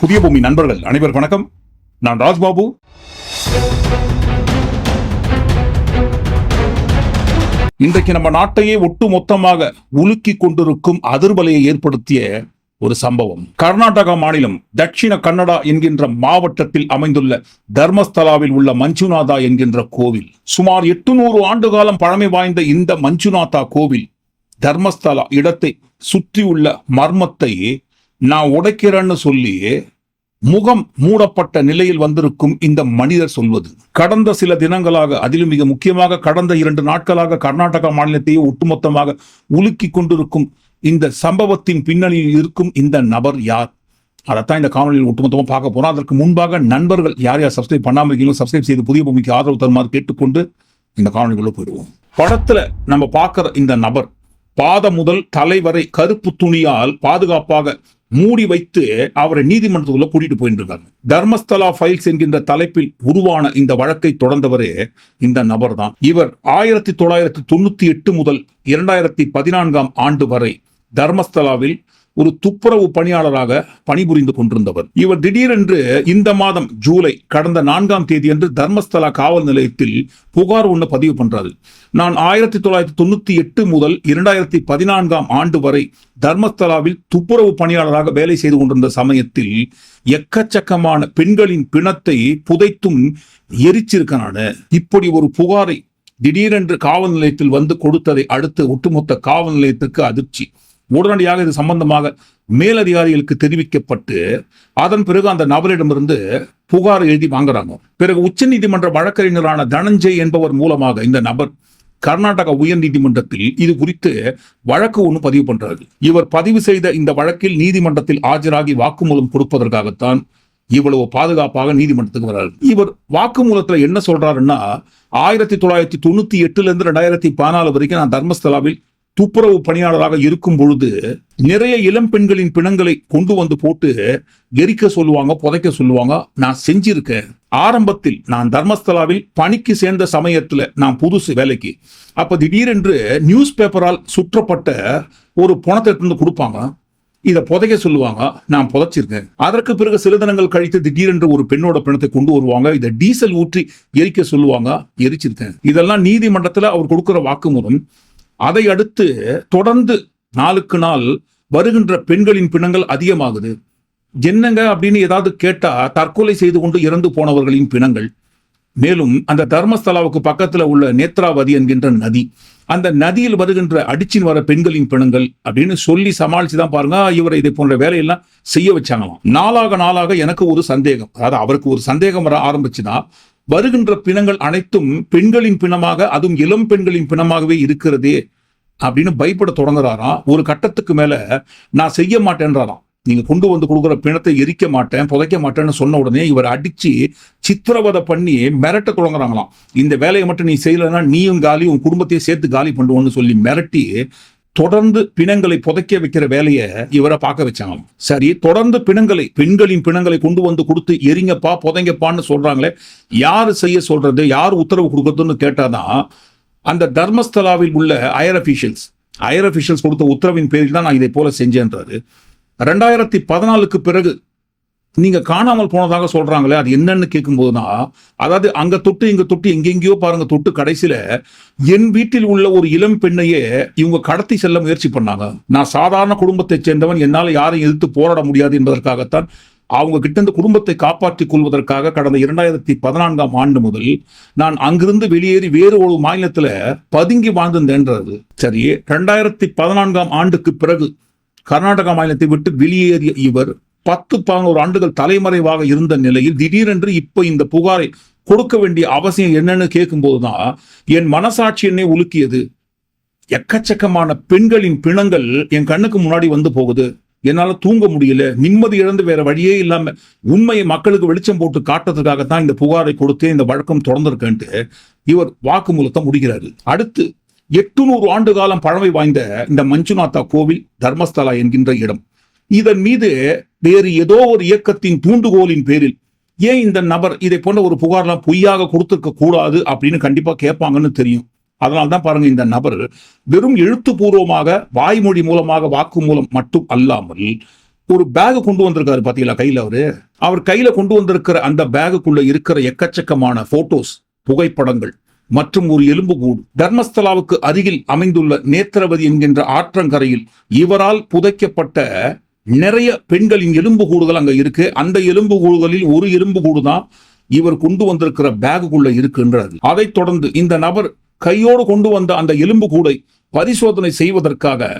புதிய பூமி நண்பர்கள் அனைவருக்கும் வணக்கம். நான் ராஜ்பாபு. இன்றைக்கு நம்ம நாட்டையே ஒட்டு மொத்தமாக உலுக்கி கொண்டிருக்கும் அதிர்வலையை ஏற்படுத்திய ஒரு சம்பவம். கர்நாடகா மாநிலம் தட்சிண கன்னடா என்கின்ற மாவட்டத்தில் அமைந்துள்ள தர்மஸ்தலாவில் உள்ள மஞ்சுநாதா என்கின்ற கோவில். சுமார் எட்டுநூறு ஆண்டு காலம் பழமை வாய்ந்த இந்த மஞ்சுநாதா கோவில் தர்மஸ்தலா இடத்தை சுற்றியுள்ள மர்மத்தை நான் உடைக்கிறேன்னு சொல்லி முகம் மூடப்பட்ட நிலையில் வந்திருக்கும் இந்த மனிதர் சொல்வது. கடந்த சில தினங்களாக அதிலும் மிக முக்கியமாக கடந்த இரண்டு நாட்களாக கர்நாடகா மாநிலத்தையே ஒட்டுமொத்தமாக உலுக்கி கொண்டிருக்கும் இந்த சம்பவத்தின் பின்னணியில் இருக்கும் இந்த நபர் யார்? அதைத்தான் இந்த காணொலியில் ஒட்டுமொத்தமாக பார்க்க போறோம். அதற்கு முன்பாக நண்பர்கள் யார் யார் சப்ஸ்கிரைப் பண்ணாமல் இருக்கீங்களோ சப்ஸ்கிரைப் செய்து புதிய பூமிக்கு ஆதரவு தருமாறு கேட்டுக்கொண்டு இந்த காணொலிக்குள்ள போயிடுவோம். படத்துல நம்ம பார்க்குற இந்த நபர் பாதம் முதல் தலை வரை கருப்பு துணியால் பாதுகாப்பாக மூடி வைத்து அவரை நீதிமன்றத்துக்குள்ள கூட்டிட்டு போயிட்டு இருக்காங்க தர்மஸ்தலா ஃபைல்ஸ் என்கின்ற தலைப்பில் உருவான இந்த வழக்கை தொடர்ந்தவரே இந்த நபர் தான் இவர் ஆயிரத்தி தொள்ளாயிரத்தி தொண்ணூத்தி எட்டு முதல் இரண்டாயிரத்தி பதினான்காம் ஆண்டு வரை தர்மஸ்தலாவில் ஒரு துப்புரவு பணியாளராக பணிபுரிந்து கொண்டிருந்தவர். இவர் திடீரென்று இந்த மாதம் ஜூலை கடந்த நான்காம் தேதியன்று தர்மஸ்தலா காவல் நிலையத்தில் புகார் ஒன்று பதிவு பண்றாரு. நான் ஆயிரத்தி தொள்ளாயிரத்தி தொண்ணூத்தி எட்டு முதல் இரண்டாயிரத்தி பதினான்காம் ஆண்டு வரை தர்மஸ்தலாவில் துப்புரவு பணியாளராக வேலை செய்து கொண்டிருந்த சமயத்தில் எக்கச்சக்கமான பெண்களின் பிணத்தை புதைத்தும் எரிச்சிருக்க நான். இப்படி ஒரு புகாரை திடீரென்று காவல் நிலையத்தில் வந்து கொடுத்ததை அடுத்து ஒட்டுமொத்த காவல் நிலையத்திற்கு அதிர்ச்சி. உடனடியாக இது சம்பந்தமாக மேலதிகாரிகளுக்கு தெரிவிக்கப்பட்டு அதன் பிறகு அந்த நபரிடமிருந்து புகார் எழுதி வாங்குறாங்க. பிறகு உச்சநீதிமன்ற வழக்கறிஞரான தனஞ்சய் என்பவர் மூலமாக இந்த நபர் கர்நாடக உயர் நீதிமன்றத்தில் இது குறித்து வழக்கு ஒன்று பதிவு பண்றாரு. இவர் பதிவு செய்த இந்த வழக்கில் நீதிமன்றத்தில் ஆஜராகி வாக்குமூலம் கொடுப்பதற்காகத்தான் இவ்வளவு பாதுகாப்பாக நீதிமன்றத்துக்கு வர்றாரு இவர் வாக்குமூலத்துல என்ன சொல்றாருன்னா ஆயிரத்தி தொள்ளாயிரத்தி தொண்ணூத்தி எட்டுல இருந்து ரெண்டாயிரத்தி பதினாலு வரைக்கும் நான் தர்மஸ்தலாவில் துப்புரவு பணியாளராக இருக்கும் பொழுது நிறைய இளம் பெண்களின் பிணங்களை கொண்டு வந்து போட்டு எரிக்க சொல்லுவாங்க புதைக்க சொல்லுவாங்க. நான் செஞ்சிருக்கேன். ஆரம்பத்தில் நான் தர்மஸ்தலாவில் பணிக்கு சேர்ந்த சமயத்துல நான் புதுசு வேலைக்கு. அப்ப திடீரென்று நியூஸ் பேப்பரால் சுற்றப்பட்ட ஒரு பணத்தை எடுத்து வந்து கொடுப்பாங்க. இதை புதைக்க சொல்லுவாங்க நான் புதைச்சிருக்கேன். அதற்கு பிறகு சில தினங்கள் கழித்து திடீரென்று ஒரு பெண்ணோட பிணத்தை கொண்டு வருவாங்க. இதை டீசல் ஊற்றி எரிக்க சொல்லுவாங்க எரிச்சிருக்கேன். இதெல்லாம் நீதிமன்றத்துல அவர் கொடுக்கிற வாக்குமூலம். அதை அடுத்து தொடர்ந்து நாளுக்கு நாள் வருகின்ற பெண்களின் பிணங்கள் அதிகமாகுது. என்னங்க அப்படின்னு ஏதாவது கேட்டா தற்கொலை செய்து கொண்டு இறந்து போனவர்களின் பிணங்கள். மேலும் அந்த தர்மஸ்தலாவுக்கு பக்கத்துல உள்ள நேத்ராவதி என்கின்ற நதி. அந்த நதியில் வருகின்ற அடிச்சின் வர பெண்களின் பிணங்கள் அப்படின்னு சொல்லி சமாளிச்சு தான் பாருங்க. இவரை இதை போன்ற வேலையெல்லாம் செய்ய வச்சாங்களாம். நாளாக நாளாக எனக்கு ஒரு சந்தேகம். அதாவது அவருக்கு ஒரு சந்தேகம் வர ஆரம்பிச்சுன்னா வருகின்ற பிணங்கள் அனைத்தும் பெண்களின் பிணமாக அதுவும் இளம் பெண்களின் பிணமாகவே இருக்கிறதே அப்படின்னு பயப்பட தொடங்குறாராம். ஒரு கட்டத்துக்கு மேல நான் செய்ய மாட்டேன்றாராம். நீங்க கொண்டு வந்து கொடுக்குற பிணத்தை எரிக்க மாட்டேன் புதைக்க மாட்டேன்னு சொன்ன உடனே இவர் அடிச்சு சித்திரவதை பண்ணி மிரட்ட தொடங்குறாங்களாம். இந்த வேலையை மட்டும் நீ செய்யலைன்னா நீயும் காலி உன் குடும்பத்தையும் சேர்த்து காலி பண்ணுவோன்னு சொல்லி மிரட்டி தொடர்ந்து பிணங்களை புதைக்க வைக்கிற வேலையை இவரை பார்க்க வச்சாங்க சரி தொடர்ந்து பிணங்களை பெண்களின் பிணங்களை கொண்டு வந்து கொடுத்து எரிங்கப்பா புதைங்கப்பான்னு சொல்றாங்களே யாரு செய்ய சொல்றது யார் உத்தரவு கொடுக்கறதுன்னு கேட்டாதான் அந்த தர்மஸ்தலாவில் உள்ள அயர் அஃபிஷியல்ஸ் அயர் அஃபிஷியல்ஸ் கொடுத்த உத்தரவின் பேரில் தான் நான் இதை போல செஞ்சேன்றாரு. ரெண்டாயிரத்தி பதினாலுக்கு பிறகு நீங்க காணாமல் போனதாக சொல்றாங்களே அது என்னன்னு கேட்கும்போதுதான் அதாவது அங்க தொட்டு இங்க தொட்டு எங்கெங்கேயோ பாருங்க தொட்டு கடைசியில என் வீட்டில் உள்ள ஒரு இளம் பெண்ணையே இவங்க கடத்தி செல்ல முயற்சி பண்ணாங்க. நான் சாதாரண குடும்பத்தைச் சேர்ந்தவன் என்னால் யாரையும் எதிர்த்து போராட முடியாது என்பதற்காகத்தான் அவங்க கிட்ட இருந்து குடும்பத்தை காப்பாற்றிக் கொள்வதற்காக கடந்த இரண்டாயிரத்தி பதினான்காம் ஆண்டு முதல் நான் அங்கிருந்து வெளியேறி வேறு ஒரு மாநிலத்துல பதுங்கி வாழ்ந்திருந்தேன்றது. சரி ரெண்டாயிரத்தி பதினான்காம் ஆண்டுக்கு பிறகு கர்நாடகா மாநிலத்தை விட்டு வெளியேறிய இவர் பத்து பதினோரு ஆண்டுகள் தலைமறைவாக இருந்த நிலையில் திடீரென்று இப்போ இந்த புகாரை கொடுக்க வேண்டிய அவசியம் என்னன்னு கேட்கும்போதுதான் என் மனசாட்சி என்னை உலுக்கியது. எக்கச்சக்கமான பெண்களின் பிணங்கள் என் கண்ணுக்கு முன்னாடி வந்து போகுது. என்னால் தூங்க முடியல. நிம்மதி இழந்து வேற வழியே இல்லாம உண்மையை மக்களுக்கு வெளிச்சம் போட்டு காட்டுறதுக்காகத்தான் இந்த புகாரை கொடுத்து இந்த வழக்கம் தொடர்ந்திருக்கேன்ட்டு இவர் வாக்குமூலத்தை முடிகிறார் அடுத்து எட்டுநூறு ஆண்டு காலம் பழமை வாய்ந்த இந்த மஞ்சுநாதா கோவில் தர்மஸ்தலா என்கின்ற இடம். இதன் மீது வேறு ஏதோ ஒரு இயக்கத்தின் தூண்டுகோலின் பேரில் ஏன் இந்த நபர் இதை போன்ற ஒரு புகார்லாம் பொய்யாக கொடுத்துருக்க கூடாது அப்படின்னு கண்டிப்பா கேட்பாங்கன்னு தெரியும். அதனால தான் பாருங்க இந்த நபர் வெறும் எழுத்துப்பூர்வமாக வாய்மொழி மூலமாக வாக்கு மூலம் மட்டும் அல்லாமல் ஒரு பேக் கொண்டு வந்திருக்காரு பாத்தீங்களா கையில அவரு? அவர் கையில கொண்டு வந்திருக்கிற அந்த பேகுக்குள்ள இருக்கிற எக்கச்சக்கமான போட்டோஸ் புகைப்படங்கள் மற்றும் ஒரு எலும்புக்கூடு. தர்மஸ்தலாவுக்கு அருகில் அமைந்துள்ள நேத்திரவதி என்கின்ற ஆற்றங்கரையில் இவரால் புதைக்கப்பட்ட நிறைய பெண்களின் எலும்புக்கூடுகள் அங்க இருக்கு. அந்த எலும்பு கூடுதலில் ஒரு எலும்பு கூடு தான் இவர் கொண்டு வந்திருக்கிற பேகுக்குள்ள இருக்குன்றது அதைத் தொடர்ந்து இந்த நபர் கையோடு கொண்டு வந்த அந்த எலும்பு கூடை பரிசோதனை செய்வதற்காக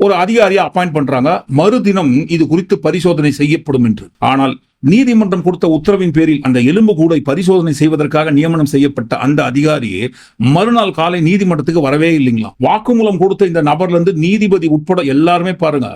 ஒரு அதிகாரியை அப்பாயிண்ட் பண்றாங்க. மறுதினம் இது குறித்து பரிசோதனை செய்யப்படும் என்று. ஆனால் நீதிமன்றம் கொடுத்த உத்தரவின் பேரில் அந்த எலும்பு கூடை பரிசோதனை செய்வதற்காக நியமனம் செய்யப்பட்ட அந்த அதிகாரி மறுநாள் காலை நீதிமன்றத்துக்கு வரவே இல்லைங்களா வாக்குமூலம் கொடுத்த இந்த நபர்ல இருந்து நீதிபதி உட்பட எல்லாருமே பாருங்க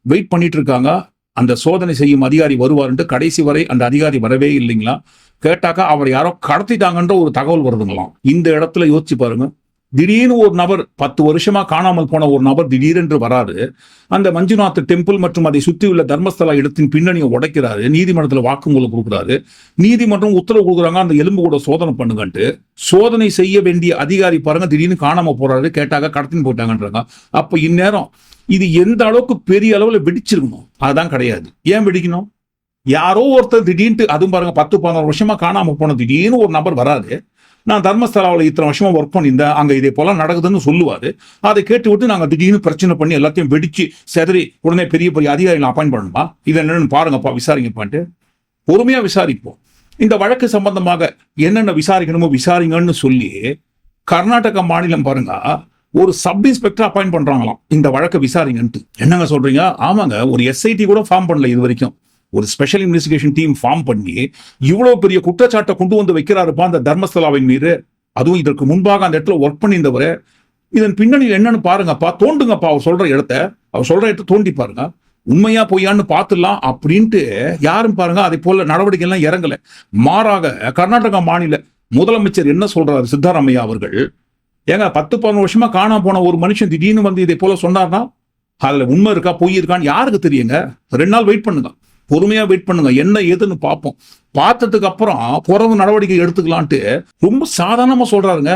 வெயிட் பண்ணிட்டு இருக்காங்க அந்த சோதனை செய்யும் அதிகாரி வருவாருன்ட்டு கடைசி வரை அந்த அதிகாரி வரவே இல்லைங்களா? கேட்டாக்கா அவர் யாரோ கடத்திட்டாங்கன்ற ஒரு தகவல் வருதுங்களாம். இந்த இடத்துல யோசிச்சு பாருங்க. திடீர்னு ஒரு நபர் பத்து வருஷமா காணாமல் போன ஒரு நபர் திடீரென்று வராரு. அந்த மஞ்சுநாத் டெம்பிள் மற்றும் அதை சுற்றியுள்ள தர்மஸ்தலா இடத்தின் பின்னணியை உடைக்கிறாரு. நீதிமன்றத்தில் வாக்குமூலம் கொடுக்குறாரு. நீதிமன்றம் உத்தரவு கொடுக்குறாங்க அந்த எலும்பு கூட சோதனை பண்ணுங்கன்ட்டு. சோதனை செய்ய வேண்டிய அதிகாரி பாருங்க திடீர்னு காணாம போறாரு கேட்டாங்க கடத்தின்னு போயிட்டாங்கன்றாங்க. அப்ப இந்நேரம் இது எந்த அளவுக்கு பெரிய அளவில் வெடிச்சிருக்கணும்? அதுதான் கிடையாது. ஏன் வெடிக்கணும்? யாரோ ஒருத்தர் திடீர்னு அதுவும் பாருங்க பத்து பதினோரு வருஷமா காணாம போன திடீர்னு ஒரு நபர் வராது நான் தர்மஸ்தலாவில் இத்தனை வருஷமா ஒர்க் பண்ணியிருந்தேன். அங்கே இதே போல நடக்குதுன்னு சொல்லுவாரு. அதை கேட்டு விட்டு நாங்கள் திடீர்னு பிரச்சனை பண்ணி எல்லாத்தையும் வெடிச்சு செதறி உடனே பெரிய பெரிய அதிகாரிகள் அப்பாயின் பண்ணணுமா? இது என்னன்னு பாருங்கப்பா விசாரிங்கப்பான்ட்டு. பொறுமையாக விசாரிப்போம். இந்த வழக்கு சம்பந்தமாக என்னென்ன விசாரிக்கணுமோ விசாரிங்கன்னு சொல்லி கர்நாடக மாநிலம் பாருங்க ஒரு சப் இன்ஸ்பெக்டர் அப்பாயிண்ட் பண்றாங்களாம். இந்த வழக்கை விசாரிங்கன்ட்டு. என்னங்க சொல்றீங்க? ஆமாங்க ஒரு எஸ்ஐடி கூட ஃபார்ம் பண்ணல இது வரைக்கும். ஒரு ஸ்பெஷல் இன்வெஸ்டிகேஷன் டீம் ஃபார்ம் பண்ணி இவ்வளவு பெரிய குற்றச்சாட்டை கொண்டு வந்து வைக்கிறாருப்பா அந்த தர்மஸ்தலாவின் மீது. அதுவும் இதற்கு முன்பாக அந்த இடத்துல ஒர்க் பண்ணியிருந்தவர். இதன் பின்னணியில் என்னன்னு பாருங்கப்பா தோண்டுங்கப்பா அவர் சொல்ற இடத்த. அவர் சொல்ற இடத்த தோண்டி பாருங்க. உண்மையா பொய்யான்னு பார்த்துடலாம் அப்படின்ட்டு யாரும் பாருங்க அதை போல நடவடிக்கை எல்லாம் இறங்கல. மாறாக கர்நாடகா மாநில முதலமைச்சர் என்ன சொல்றாரு சித்தாராமையா அவர்கள்? ஏங்க பத்து பதினோரு வருஷமா காணாம போன ஒரு மனுஷன் திடீர்னு வந்து இதை போல சொன்னார்னா? அதுல உண்மை இருக்கா பொய் இருக்கான்னு யாருக்கு தெரியுங்க? ரெண்டு நாள் வெயிட் பண்ணுங்க. பொறுமையா வெயிட் பண்ணுங்க. என்ன ஏதுன்னு பார்ப்போம். பார்த்ததுக்கு அப்புறம் புறவு நடவடிக்கை எடுத்துக்கலான்ட்டு ரொம்ப சாதாரணமா சொல்றாருங்க.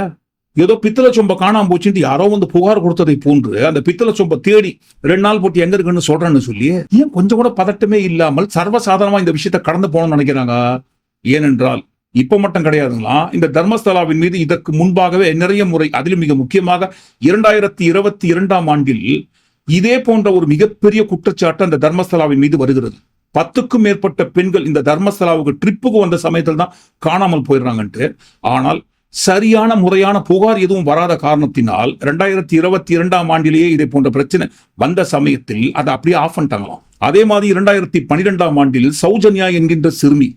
ஏதோ பித்தளை சொம்ப காணாம போச்சுட்டு யாரோ வந்து புகார் கொடுத்ததை போன்று அந்த பித்தளை சொம்ப தேடி ரெண்டு நாள் போட்டு எங்க இருக்குன்னு சொல்றேன்னு சொல்லி ஏன் கொஞ்சம் கூட பதட்டமே இல்லாமல் சர்வசாதாரணமா இந்த விஷயத்தை கடந்து போகணும்னு நினைக்கிறாங்க? ஏனென்றால் இப்ப மட்டும் கிடையாதுங்களா இந்த தர்மஸ்தலாவின் மீது இதற்கு முன்பாகவே நிறைய முறை அதிலும் மிக முக்கியமாக இரண்டாயிரத்தி இருபத்தி இரண்டாம் ஆண்டில் இதே போன்ற ஒரு மிகப்பெரிய குற்றச்சாட்டு அந்த தர்மஸ்தலாவின் மீது வருகிறது. பத்துக்கும் மேற்பட்ட பெண்கள் இந்த தர்மஸ்தலாவுக்கு ட்ரிப்புக்கு வந்த சமயத்தில் தான் காணாமல் போயிடுறாங்கன்ட்டு. ஆனால் சரியான முறையான புகார் எதுவும் வராத காரணத்தினால் ரெண்டாயிரத்தி இருபத்தி இரண்டாம் ஆண்டிலேயே இதை போன்ற பிரச்சனை வந்த சமயத்தில் அதை அப்படியே ஆஃப் பண்ணிட்டாங்களாம். அதே மாதிரி இரண்டாயிரத்தி பன்னிரெண்டாம் ஆண்டில் சௌஜன்யா என்கின்ற சிறுமி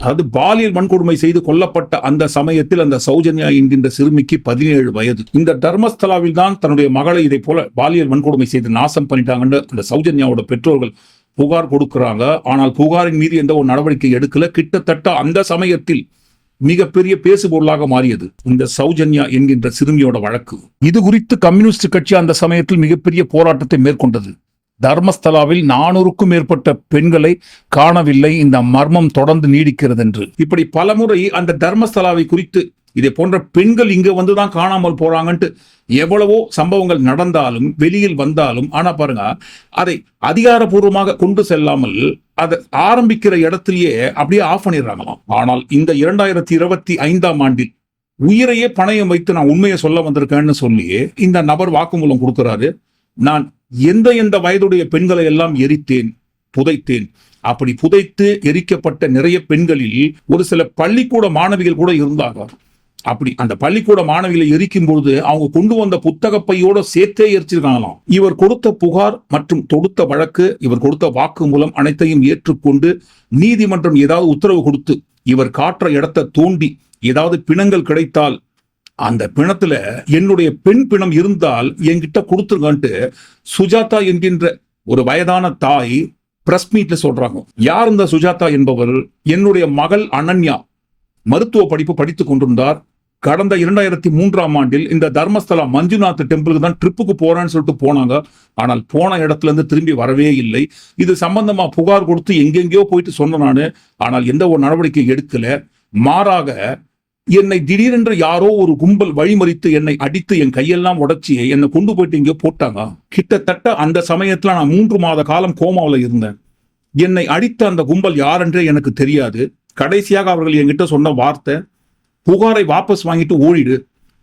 அதாவது பாலியல் வன்கொடுமை செய்து கொல்லப்பட்ட அந்த சமயத்தில் அந்த சௌஜன்யா என்கின்ற சிறுமிக்கு பதினேழு வயது. இந்த தர்மஸ்தலாவில் தான் தன்னுடைய மகளை இதை போல பாலியல் வன்கொடுமை செய்து நாசம் பண்ணிட்டாங்கன்னு அந்த சௌஜன்யாவோட பெற்றோர்கள் புகார் கொடுக்கிறாங்க. ஆனால் புகாரின் மீது எந்த ஒரு நடவடிக்கை எடுக்கல. கிட்டத்தட்ட அந்த சமயத்தில் மிகப்பெரிய பேசுபொருளாக மாறியது இந்த சௌஜன்யா என்கின்ற சிறுமியோட வழக்கு. இது குறித்து கம்யூனிஸ்ட் கட்சி அந்த சமயத்தில் மிகப்பெரிய போராட்டத்தை மேற்கொண்டது. தர்மஸ்தலாவில் நானூறுக்கும் மேற்பட்ட பெண்களை காணவில்லை. இந்த மர்மம் தொடர்ந்து நீடிக்கிறது என்று இப்படி பலமுறை அந்த தர்மஸ்தலாவை குறித்து இதே போன்ற பெண்கள் இங்க வந்துதான் காணாமல் போறாங்கன்ட்டு எவ்வளவோ சம்பவங்கள் நடந்தாலும் வெளியில் வந்தாலும் ஆனா பாருங்க அதை அதிகாரபூர்வமாக கொண்டு செல்லாமல் அதை ஆரம்பிக்கிற இடத்திலேயே அப்படியே ஆஃப் பண்ணிடுறாங்களாம். ஆனால் இந்த இரண்டாயிரத்தி இருபத்தி ஐந்தாம் ஆண்டில் உயிரையே பணயம் வைத்து நான் உண்மையை சொல்ல வந்திருக்கேன்னு சொல்லி இந்த நபர் வாக்குமூலம் கொடுக்கிறாரு. நான் எந்த எந்த வயதுடைய பெண்களை எல்லாம் எரித்தேன் புதைத்தேன். அப்படி புதைத்து எரிக்கப்பட்ட நிறைய பெண்களில் ஒரு சில பள்ளிக்கூட மாணவிகள் கூட இருந்தாங்க. அப்படி அந்த பள்ளிக்கூட மாணவிகளை எரிக்கும் பொழுது அவங்க கொண்டு வந்த புத்தக பையோட சேர்த்தே எரிச்சிருக்காங்களாம். இவர் கொடுத்த புகார் மற்றும் தொடுத்த வழக்கு இவர் கொடுத்த வாக்கு மூலம் அனைத்தையும் ஏற்றுக்கொண்டு நீதிமன்றம் ஏதாவது உத்தரவு கொடுத்து இவர் காட்டுற இடத்தை தோண்டி ஏதாவது பிணங்கள் கிடைத்தால் அந்த பிணத்துல என்னுடைய பெண் பிணம் இருந்தால் என்கிட்ட கொடுத்துருங்கன்ட்டு சுஜாதா என்கின்ற ஒரு வயதான தாய் பிரஸ் மீட்ல சொல்றாங்க. யார் இந்த சுஜாதா என்பவர் என்னுடைய மகள் அனன்யா. மருத்துவ படிப்பு படித்துக் கொண்டிருந்தார். கடந்த இரண்டாயிரத்தி மூன்றாம் ஆண்டில் இந்த தர்மஸ்தலா மஞ்சுநாத் டெம்பிளுக்கு தான் ட்ரிப்புக்கு போறேன்னு சொல்லிட்டு போனாங்க. ஆனால் போன இடத்துல இருந்து திரும்பி வரவே இல்லை. இது சம்பந்தமா புகார் கொடுத்து எங்கெங்கேயோ போயிட்டு சொன்ன நான். ஆனால் எந்த ஒரு நடவடிக்கை எடுக்கல. மாறாக என்னை திடீரென்று யாரோ ஒரு கும்பல் வழிமறித்து என்னை அடித்து என் கையெல்லாம் உடச்சி என்னை கொண்டு போயிட்டு எங்கேயோ போட்டாங்க. கிட்டத்தட்ட அந்த சமயத்துல நான் மூன்று மாத காலம் கோமாவில் இருந்தேன். என்னை அடித்த அந்த கும்பல் யாரென்றே எனக்கு தெரியாது. கடைசியாக அவர்கள் என்கிட்ட சொன்ன வார்த்தை புகாரை வாபஸ் வாங்கிட்டு ஓடிடு.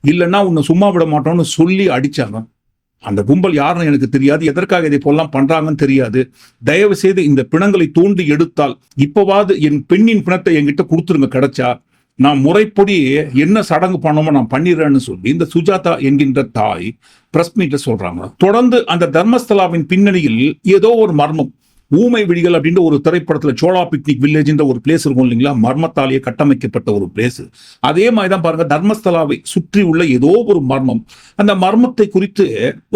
இல்லைன்னா உன்னை சும்மா விட மாட்டோம்னு சொல்லி அடிச்சாங்க. அந்த கும்பல் யாருன்னு எனக்கு தெரியாது. எதற்காக இதை போலாம் பண்றாங்கன்னு தெரியாது. தயவு செய்து இந்த பிணங்களை தோண்டி எடுத்தால் இப்போவாது என் பெண்ணின் பிணத்தை என்கிட்ட கொடுத்துருங்க கிடைச்சா. நான் முறைப்படி என்ன சடங்கு பண்ணணுமோ நான் பண்ணிடுறேன்னு சொல்லி இந்த சுஜாதா என்கின்ற தாய் பிரஸ் மீட்ல சொல்றாங்க. தொடர்ந்து அந்த தர்மஸ்தலாவின் பின்னணியில் ஏதோ ஒரு மர்மம். ஊமை விழிகள் அப்படின்ற ஒரு திரைப்படத்தில் சோழா பிக்னிக் வில்லேஜ்ன்ற ஒரு பிளேஸ் இருக்கும் இல்லைங்களா? மர்மத்தாலேயே கட்டமைக்கப்பட்ட ஒரு பிளேஸ் அதே மாதிரி தான் பாருங்க தர்மஸ்தலாவை சுற்றி உள்ள ஏதோ ஒரு மர்மம். அந்த மர்மத்தை குறித்து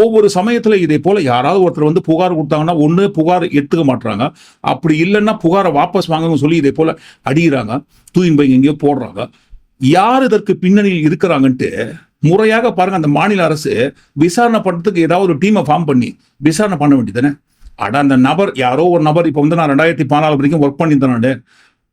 ஒவ்வொரு சமயத்தில் இதே போல யாராவது ஒருத்தர் வந்து புகார் கொடுத்தாங்கன்னா ஒன்று புகார் எடுத்துக்க மாட்டுறாங்க அப்படி இல்லைன்னா புகாரை வாபஸ் வாங்கன்னு சொல்லி இதே போல அடிகிறாங்க தூயின் பை எங்கேயோ போடுறாங்க. யார் இதற்கு பின்னணியில் இருக்கிறாங்கன்ட்டு முறையாக பாருங்க அந்த மாநில அரசு விசாரணை பண்ணுறதுக்கு ஏதாவது ஒரு டீமை ஃபார்ம் பண்ணி விசாரணை பண்ண வேண்டியதானே அட அந்த நபர் யாரோ ஒரு நபர் இப்போ வந்து நான் ரெண்டாயிரத்தி பதினாலு வரைக்கும் ஒர்க் பண்ணியிருந்தேன்.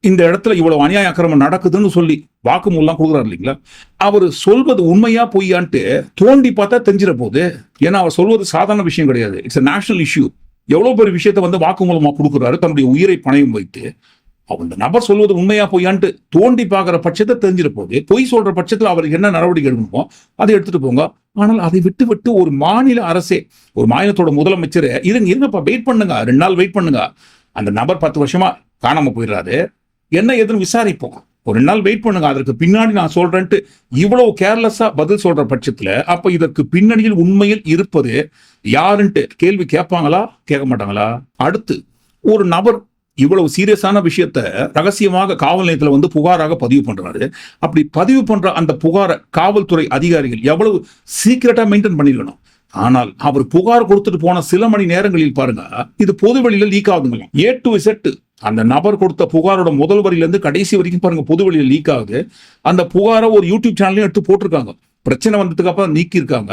இந்த இடத்துல இவ்வளவு அநியாய அக்கிரமம் நடக்குதுன்னு சொல்லி வாக்குமூலம் கொடுக்குறாரு இல்லைங்களா? அவர் சொல்வது உண்மையா பொய்யான்ட்டு தோண்டி பார்த்தா தெரிஞ்சிட போது ஏன்னா அவர் சொல்வது சாதாரண விஷயம் கிடையாது. இட்ஸ் அ நேஷனல் இஷ்யூ எவ்வளவு பெரிய விஷயத்த வந்து வாக்குமூலமா கொடுக்குறாரு தன்னுடைய உயிரை பணையம் வைத்து. அந்த நபர் சொல்வது உண்மையா பொய்யான்ட்டு தோண்டி பார்க்குற பட்சத்தை தெரிஞ்சிட பொய் சொல்ற பட்சத்தில் அவருக்கு என்ன நடவடிக்கை எடுக்கணுமோ அதை எடுத்துட்டு போங்க. ஆனால் அதை விட்டு விட்டு ஒரு மாநில அரசே ஒரு மாநிலத்தோட முதலமைச்சர் இருங்க இருங்கப்பா வெயிட் பண்ணுங்க? ரெண்டு நாள் வெயிட் பண்ணுங்க. அந்த நபர் பத்து வருஷமா காணாம போயிடுறாரு. என்ன எதுன்னு விசாரிப்போம். ஒரு ரெண்டு நாள் வெயிட் பண்ணுங்க. அதற்கு பின்னாடி நான் சொல்றேன்ட்டு இவ்வளவு கேர்லெஸ்ஸா பதில் சொல்ற பட்சத்துல அப்ப இதற்கு பின்னணியில் உண்மையில் இருப்பது யாருன்ட்டு கேள்வி கேட்பாங்களா? கேட்க மாட்டாங்களா? அடுத்து ஒரு நபர் இவ்வளவு சீரியஸான விஷயத்த ரகசியமாக காவல் நிலையத்தில் வந்து புகாராக பதிவு பண்றாரு. அப்படி பதிவு பண்ற அந்த புகாரை காவல்துறை அதிகாரிகள் எவ்வளவு சீக்கிரட்டா மெயின்டைன் பண்ணிருக்கணும். ஆனால் அவர் புகார் கொடுத்துட்டு போன சில மணி நேரங்களில் பாருங்க இது பொதுவெளியில லீக் ஆகுதுங்களா ஏ டு செட் அந்த நபர் கொடுத்த புகாரோட முதல் வரியிலேருந்து கடைசி வரைக்கும் பாருங்க பொதுவெளியில் லீக் ஆகுது. அந்த புகாரை ஒரு யூடியூப் சேனல்லையும் எடுத்து போட்டிருக்காங்க. பிரச்சனை வந்ததுக்கு அப்புறம் நீக்கியிருக்காங்க.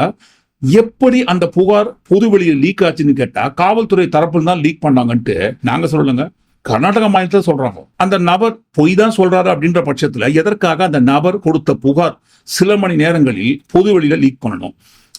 எப்படி அந்த புகார் பொதுவெளியில் லீக் ஆச்சுன்னு கேட்டா காவல்துறை தரப்புல தான் லீக் பண்ணாங்கன்ட்டு நாங்க சொல்லலங்க. கர்நாடக மாநிலத்தில் சொல்றாங்க. அந்த நபர் பொய் தான் சொல்றாரு அப்படின்ற பட்சத்துல எதற்காக அந்த நபர் கொடுத்த புகார் சில மணி நேரங்களில் பொது வெளியில லீக் பண்ணணும்.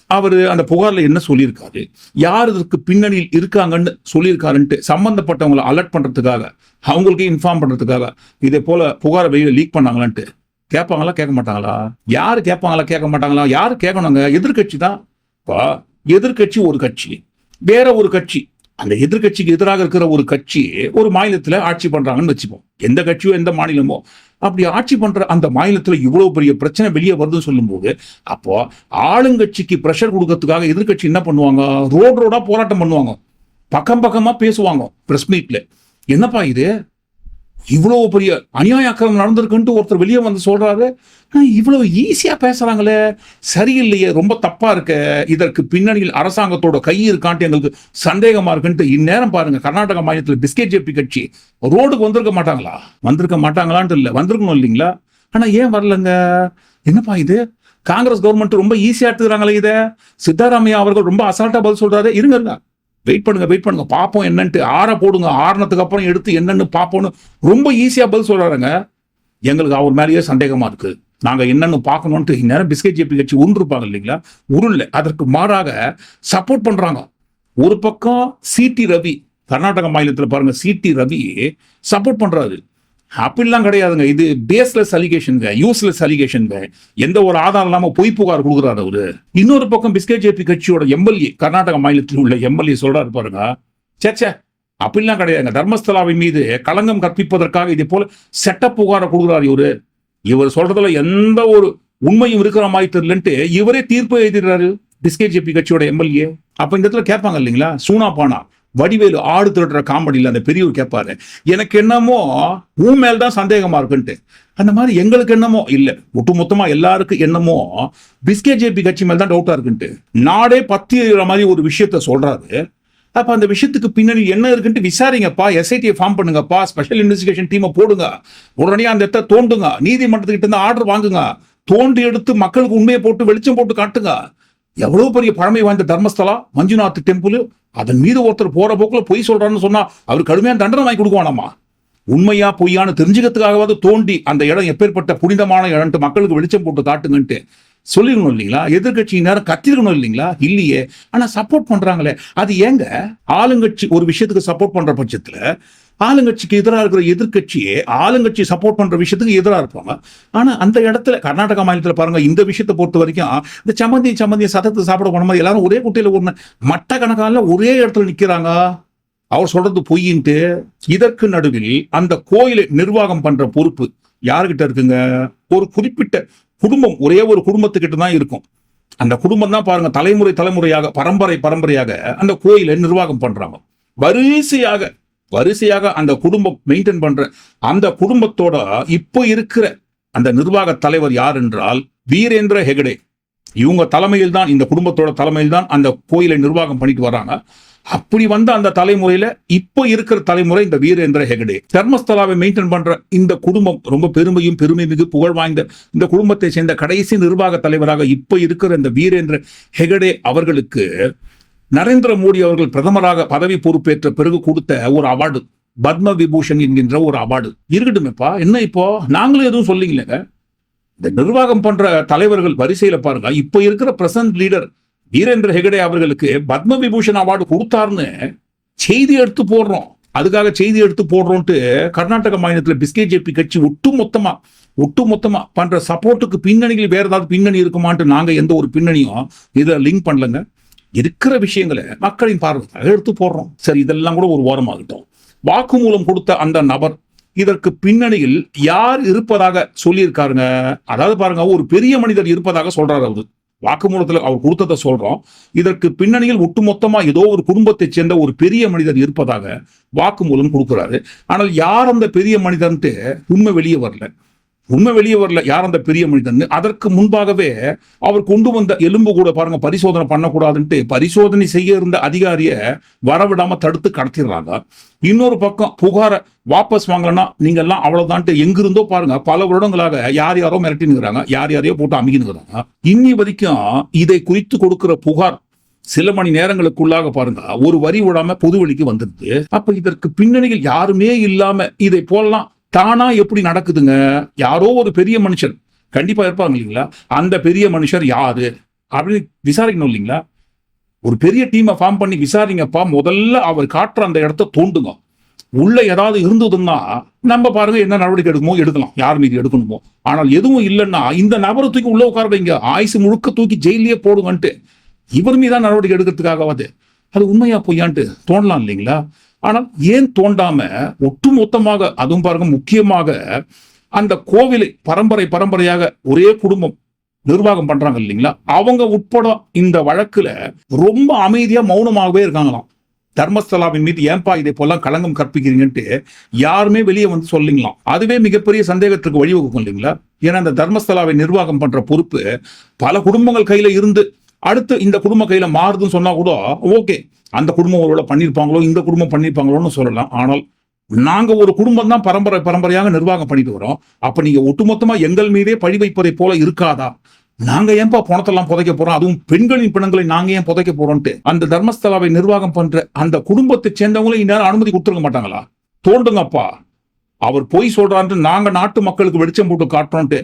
அவர் அந்த புகாரில் என்ன சொல்லியிருக்காரு? யார் இதற்கு பின்னணியில் இருக்காங்கன்னு சொல்லியிருக்காருன்ட்டு சம்பந்தப்பட்டவங்களை அலர்ட் பண்ணுறதுக்காக அவங்களுக்கே இன்ஃபார்ம் பண்ணுறதுக்காக இதே போல புகாரை வெளியில் லீக் பண்ணாங்களான்ட்டு கேட்பாங்களா கேட்க மாட்டாங்களா? யார் கேட்பாங்களா கேட்க மாட்டாங்களா? யார் கேட்கணுங்க? எதிர்க்கட்சி தான். இப்போ எதிர்க்கட்சி ஒரு கட்சி. வேற ஒரு கட்சி. அந்த எதிர்க்கட்சிக்கு எதிராக இருக்கிற ஒரு கட்சி ஒரு மாநிலத்தில் ஆட்சி பண்ணுறாங்கன்னு வச்சுப்போம். எந்த கட்சியோ எந்த மாநிலமோ அப்படி ஆட்சி பண்ணுற அந்த மாநிலத்தில் இவ்வளோ பெரிய பிரச்சனை வெளியே வருதுன்னு சொல்லும்போது அப்போ ஆளுங்கட்சிக்கு ப்ரெஷர் கொடுக்கறதுக்காக எதிர்க்கட்சி என்ன பண்ணுவாங்க? ரோடு ரோடாக போராட்டம் பண்ணுவாங்க. பக்கம் பக்கமாக பேசுவாங்க ப்ரெஸ் மீட்ல என்னப்பா இது? இவ்வளவு பெரிய அநியாய அக்கிரமம் நடந்திருக்குன்ட்டு ஒருத்தர் வெளியே வந்து சொல்றாரு. ஆஹ், இவ்வளவு ஈஸியா பேசுறாங்களே. சரியில்லையே ரொம்ப தப்பா இருக்க. இதற்கு பின்னணியில் அரசாங்கத்தோட கை இருக்கான்ட்டு எங்களுக்கு சந்தேகமா இருக்குன்ட்டு இந்நேரம் பாருங்க கர்நாடக மாநிலத்தில் பிஸ்கெட் ஜேபி கட்சி ரோடுக்கு வந்திருக்க மாட்டாங்களா? வந்திருக்க மாட்டாங்களான்ட்டு இல்லை வந்திருக்கணும் இல்லைங்களா? ஆனா ஏன் வரலங்க? என்னப்பா இது? காங்கிரஸ் கவர்மெண்ட் ரொம்ப ஈஸியா எடுத்துக்கிறாங்களே இதை. சித்தாராமையா அவர்கள் ரொம்ப அசால்ட்டா பதில் சொல்றாரு. இருங்க இருங்க. வெயிட் பண்ணுங்க வெயிட் பண்ணுங்க. பார்ப்போம் என்னன்ட்டு. ஆற போடுங்க. ஆறுனதுக்கு அப்புறம் எடுத்து என்னன்னு பார்ப்போம்னு ரொம்ப ஈஸியாக பதில் சொல்றாருங்க. எங்களுக்கு அவர் மேலேயே சந்தேகமா இருக்கு. நாங்கள் என்னன்னு பார்க்கணும்ட்டு இந்நேரம் பிஸ்கெட் ஜேபி கட்சி உருப்பாங்க இல்லைங்களா? உருள்ல அதற்கு மாறாக சப்போர்ட் பண்றாங்க. ஒரு பக்கம் சிடி ரவி கர்நாடக மாநிலத்தில் பாருங்க சிடி ரவி சப்போர்ட் பண்றாரு. அப்படிலாம் கிடையாதுங்க. இது பேஸ்லெஸ் அலிகேஷனுங்க யூஸ்லெஸ் அலிகேஷனுங்க எந்த ஒரு ஆதாரம் இல்லாமல் பொய் புகார் கொடுக்குறாரு அவரு. இன்னொரு பக்கம் பிஸ்கெட் ஜேபி கட்சியோட எம்எல்ஏ கர்நாடக மாநிலத்தில் உள்ள எம்எல்ஏ சொல்றாரு பாருங்க. சேச்சே அப்படிலாம் கிடையாதுங்க. தர்மஸ்தலாவின் மீது களங்கம் கற்பிப்பதற்காக இதே போல செட்ட புகாரை கொடுக்குறாரு இவரு. இவர் சொல்றதுல எந்த ஒரு உண்மையும் இருக்கிற மாதிரி தெரியலன்ட்டு இவரே தீர்ப்பு எழுதிடுறாரு பிஸ்கெட் ஜேபி கட்சியோட எம்எல்ஏ. அப்ப இந்த இடத்துல கேட்பாங்க இல்லைங்களா? சூனா பானா வடிவேலு ஆடு திருடுற காமெடியில் அந்த பெரியவர் கேட்பாரு எனக்கு என்னமோ உன் மேல் தான் சந்தேகமா இருக்குன்ட்டு. அந்த மாதிரி எங்களுக்கு என்னமோ? இல்லை ஒட்டுமொத்தமா எல்லாருக்கும் என்னமோ பிஸ்கே ஜேபி கட்சி மேல் தான் டவுட்டா இருக்குன்ட்டு. நாடே பத்தி மாதிரி ஒரு விஷயத்த சொல்றாரு. அப்ப அந்த விஷயத்துக்கு பின்னாடி என்ன இருக்குன்ட்டு விசாரிங்கப்பா எஸ்ஐடியை ஃபார்ம் பண்ணுங்கப்பா ஸ்பெஷல் இன்வெஸ்டிகேஷன் டீமை போடுங்க. உடனே அந்த இடத்த தோண்டுங்க. நீதிமன்றத்துக்கிட்ட இருந்து ஆர்டர் வாங்குங்க. தோண்டி எடுத்து மக்களுக்கு உண்மையை போட்டு வெளிச்சம் போட்டு காட்டுங்க. எவ்வளவு பெரிய பழமை வாய்ந்த தர்மஸ்தலா? மஞ்சுநாத் டெம்பிள். அதன் மீது ஒருத்தர் போற போக்குல பொய் சொல்றாருன்னு சொன்னா அவர் கடுமையான தண்டனை வாங்கி கொடுக்குவானாமா? உண்மையா பொய்யான்னு தெரிஞ்சுக்கிறதுக்காகவாவது தோண்டி அந்த இடம் எப்பேற்பட்ட புனிதமான இடம்ட்டு மக்களுக்கு வெளிச்சம் போட்டு காட்டுங்கன்ட்டு சொல்லிருக்கணும் இல்லைங்களா? எதிர்கட்சி நேரம் கத்திருக்கணும் இல்லைங்களா? இல்லையே. ஆனா சப்போர்ட் பண்றாங்களே. அது ஏங்க? ஆளுங்கட்சி ஒரு விஷயத்துக்கு சப்போர்ட் பண்ற பட்சத்துல ஆளுங்கட்சிக்கு எதிராக இருக்கிற எதிர்கட்சியே ஆளுங்கட்சி சப்போர்ட் பண்ற விஷயத்துக்கு எதிராக இருப்பாங்க. ஆனா அந்த இடத்துல கர்நாடகா மாநிலத்தில் பாருங்க இந்த விஷயத்தை பொறுத்த வரைக்கும் இந்த சம்மந்தி சம்மந்தி சதத்தை சாப்பிட போன மாதிரி எல்லாரும் ஒரே குட்டையில ஒரு மட்ட கணக்கால ஒரே இடத்துல நிக்கிறாங்க. அவர் சொல்றது பொய்யின்ட்டு இதற்கு நடுவில் அந்த கோயிலை நிர்வாகம் பண்ற பொறுப்பு யாருகிட்ட இருக்குங்க? ஒரு குறிப்பிட்ட குடும்பம் ஒரே ஒரு குடும்பத்துக்கிட்ட தான் இருக்கும். அந்த குடும்பம் தான் பாருங்க தலைமுறை தலைமுறையாக பரம்பரை பரம்பரையாக அந்த கோயிலை நிர்வாகம் பண்றாங்க. வரிசையாக வரிசையாக அந்த குடும்பம் மெயின்டைன் பண்ற அந்த குடும்பத்தோட இப்போ இருக்கிற அந்த நிர்வாக தலைவர் யார் என்றால் வீரேந்திர ஹெகடே. இவங்க தலைமையில் தான் இந்த குடும்பத்தோட தலைமையில் தான் அந்த கோயிலை நிர்வாகம் பண்ணிட்டு வராங்க. அப்படி வந்த அந்த தலைமுறையில இப்போ இருக்கிற தலைமுறை இந்த வீரேந்திர ஹெகடே. தர்மஸ்தலாவை மெயின்டைன் பண்ற இந்த குடும்பம் ரொம்ப பெருமையும் பெருமை மிகு புகழ் வாய்ந்த இந்த குடும்பத்தை சேர்ந்த கடைசி நிர்வாக தலைவராக இப்போ இருக்கிற இந்த வீரேந்திர ஹெகடே அவர்களுக்கு நரேந்திர மோடி அவர்கள் பிரதமராக பதவி பொறுப்பேற்ற பிறகு கொடுத்த ஒரு அவார்டு பத்ம விபூஷன் என்கின்ற ஒரு அவார்டு. இருக்கட்டுமேப்பா என்ன இப்போ? நாங்களும் எதுவும் சொல்லிங்களேங்க இந்த நிர்வாகம் பண்ற தலைவர்கள் வரிசையில பாருங்க. இப்போ இருக்கிற பிரசன்ட் லீடர் வீரேந்திர ஹெகடே அவர்களுக்கு பத்ம விபூஷன் அவார்டு கொடுத்தாருன்னு செய்தி எடுத்து போடுறோம். அதுக்காக செய்தி எடுத்து போடுறோன்ட்டு கர்நாடக மாநிலத்தில் பிஸ்கே ஜேபி கட்சி ஒட்டு மொத்தமா ஒட்டு மொத்தமா பண்ற சப்போர்ட்டுக்கு பின்னணியில் வேற ஏதாவது பின்னணி இருக்குமான்ட்டு நாங்க எந்த ஒரு பின்னணியும் இதை லிங்க் பண்ணலங்க. இருக்கிற விஷயங்களை மக்களின் பார்வை எடுத்து போடுறோம். சரி இதெல்லாம் கூட ஒரு ஓரமாகட்டும். வாக்குமூலம் கொடுத்த அந்த நபர் இதற்கு பின்னணியில் யார் இருப்பதாக சொல்லியிருக்காருங்க? அதாவது பாருங்க ஒரு பெரிய மனிதர் இருப்பதாக சொல்றாரு அவரு. வாக்குமூலத்தில் அவர் கொடுத்ததை சொல்றோம். இதற்கு பின்னணியில் ஒட்டுமொத்தமா ஏதோ ஒரு குடும்பத்தை சேர்ந்த ஒரு பெரிய மனிதர் இருப்பதாக வாக்குமூலம் கொடுக்கிறாரு. ஆனால் யார் அந்த பெரிய மனிதன்ட்டு உண்மை வெளியே வரல. உண்மை வெளியே வரல. யார் அந்த பெரிய மனிதன் அதற்கு முன்பாகவே அவர் கொண்டு வந்த எலும்பு கூட பாருங்க பரிசோதனை பண்ணக்கூடாதுன்ட்டு பரிசோதனை செய்ய இருந்த அதிகாரிய வரவிடாம தடுத்து கடத்திடுறாங்க. இன்னொரு பக்கம் புகாரை வாபஸ் வாங்கலன்னா நீங்க எல்லாம் அவ்வளவுதான்ட்டு எங்கிருந்தோ பாருங்க பல வருடங்களாக யார் யாரோ மிரட்டினுங்கிறாங்க யார் யாரையோ போட்டு அமைக்கினுங்கிறாங்க இன்னி வரைக்கும் இதை குறித்து கொடுக்கிற புகார் சில மணி நேரங்களுக்குள்ளாக பாருங்க ஒரு வரி விடாம பொதுவெளிக்கு வந்துருது அப்ப இதற்கு பின்னணியில் யாருமே இல்லாம இதை போலாம் தானா எப்படி நடக்குதுங்க? யாரோ ஒரு பெரிய மனுஷர் கண்டிப்பா இருப்பாங்க இல்லைங்களா? அந்த பெரிய மனுஷர் யாரு? அப்படின்னு விசாரிக்கணும் இல்லைங்களா? ஒரு பெரிய டீமை ஃபார்ம் பண்ணி விசாரிங்கப்பா முதல்ல அவர் காட்டுற அந்த இடத்த தோண்டுங்க. உள்ள ஏதாவது இருந்ததுன்னா நம்ம பாருங்க என்ன நடவடிக்கை எடுக்குமோ எடுக்கலாம். யார் மீது எடுக்கணுமோ. ஆனால் எதுவும் இல்லைன்னா இந்த நபரை தூக்கி உள்ள உட்கார வைங்க. ஆயுசு முழுக்க தூக்கி ஜெயிலே போடுங்கன்ட்டு. இவர் மீதான் நடவடிக்கை எடுக்கிறதுக்காகவாது. அது உண்மையா பொய்யான்ட்டு தோணலாம் இல்லைங்களா? ஆனால் ஏன் தோண்டாம ஒட்டுமொத்தமாக அதுவும் பாருங்க முக்கியமாக அந்த கோவிலை பரம்பரை பரம்பரையாக ஒரே குடும்பம் நிர்வாகம் பண்றாங்க இல்லைங்களா? அவங்க உட்பட இந்த வழக்குல ரொம்ப அமைதியா மௌனமாகவே இருக்காங்களாம். தர்மஸ்தலாவின் மீது ஏன்பா இதை போலாம் களங்கம் கற்பிக்கிறீங்கன்ட்டு யாருமே வெளியே வந்து சொல்லிங்களாம் அதுவே மிகப்பெரிய சந்தேகத்துக்கு வழிவகுக்கும் இல்லைங்களா? ஏன்னா அந்த தர்மஸ்தலாவை நிர்வாகம் பண்ற பொறுப்பு பல குடும்பங்கள் கையில இருந்து அடுத்து இந்த குடும்ப கையில மாறுதுன்னு சொன்னா கூட ஓகே அந்த குடும்பம் ஒருவேளை பண்ணியிருப்பாங்களோ இந்த குடும்பம் பண்ணியிருப்பாங்களோன்னு சொல்லலாம். ஆனால் நாங்க ஒரு குடும்பம் தான் பரம்பரை பரம்பரையாக நிர்வாகம் பண்ணிட்டு வரோம். அப்ப நீங்க ஒட்டுமொத்தமா எங்கள் மீதே பழி வைப்பதை போல இருக்காதா? நாங்க ஏன்பா பணத்தெல்லாம் புதைக்க போறோம்? அதுவும் பெண்களின் பிணங்களை நாங்க ஏன் புதைக்க போறோம்ட்டு. அந்த தர்மஸ்தலாவை நிர்வாகம் பண்ற அந்த குடும்பத்தை சேர்ந்தவங்களும் இந்நேரம் அனுமதி கொடுத்துருக்க மாட்டாங்களா? தோண்டுங்கப்பா. அவர் பொய் சொல்றான்ட்டு நாங்க நாட்டு மக்களுக்கு வெளிச்சம் போட்டு காட்டுறோம்ட்டு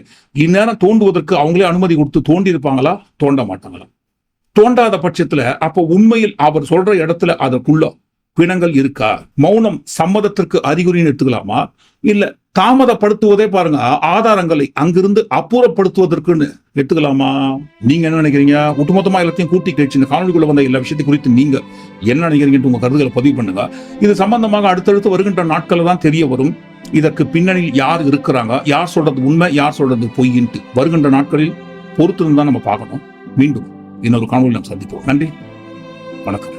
இந்நேரம் தோண்டுவதற்கு அவங்களே அனுமதி கொடுத்து தோண்டி இருப்பாங்களா தோண்ட மாட்டாங்களா? தோண்டாத பட்சத்துல அப்போ உண்மையில் அவர் சொல்ற இடத்துல அதற்குள்ள பிணங்கள் இருக்கா? மௌனம் சம்மதத்திற்கு அறிகுறின்னு எடுத்துக்கலாமா? இல்ல தாமதப்படுத்துவதே பாருங்க ஆதாரங்களை அங்கிருந்து அப்புறப்படுத்துவதற்குன்னு எடுத்துக்கலாமா? நீங்க என்ன நினைக்கிறீங்க? ஒட்டுமொத்தமா எல்லாத்தையும் கூட்டி கழிச்சு இந்த காணொலிக்குள்ள வந்த எல்லா விஷயத்தை குறித்து நீங்க என்ன நினைக்கிறீங்கன்னு உங்க கருத்துக்களை பதிவு பண்ணுங்க. இது சம்பந்தமாக அடுத்தடுத்து வருகின்ற நாட்கள் தான் தெரிய வரும். இதற்கு பின்னணியில் யார் இருக்கிறாங்க? யார் சொல்றது உண்மை? யார் சொல்றது பொய்யின்ட்டு வருகின்ற நாட்களில் பொறுத்து தான் நம்ம பார்க்கணும். மீண்டும் இன்னொரு காணொலி நாம் சந்திப்போம். நன்றி. வணக்கம்.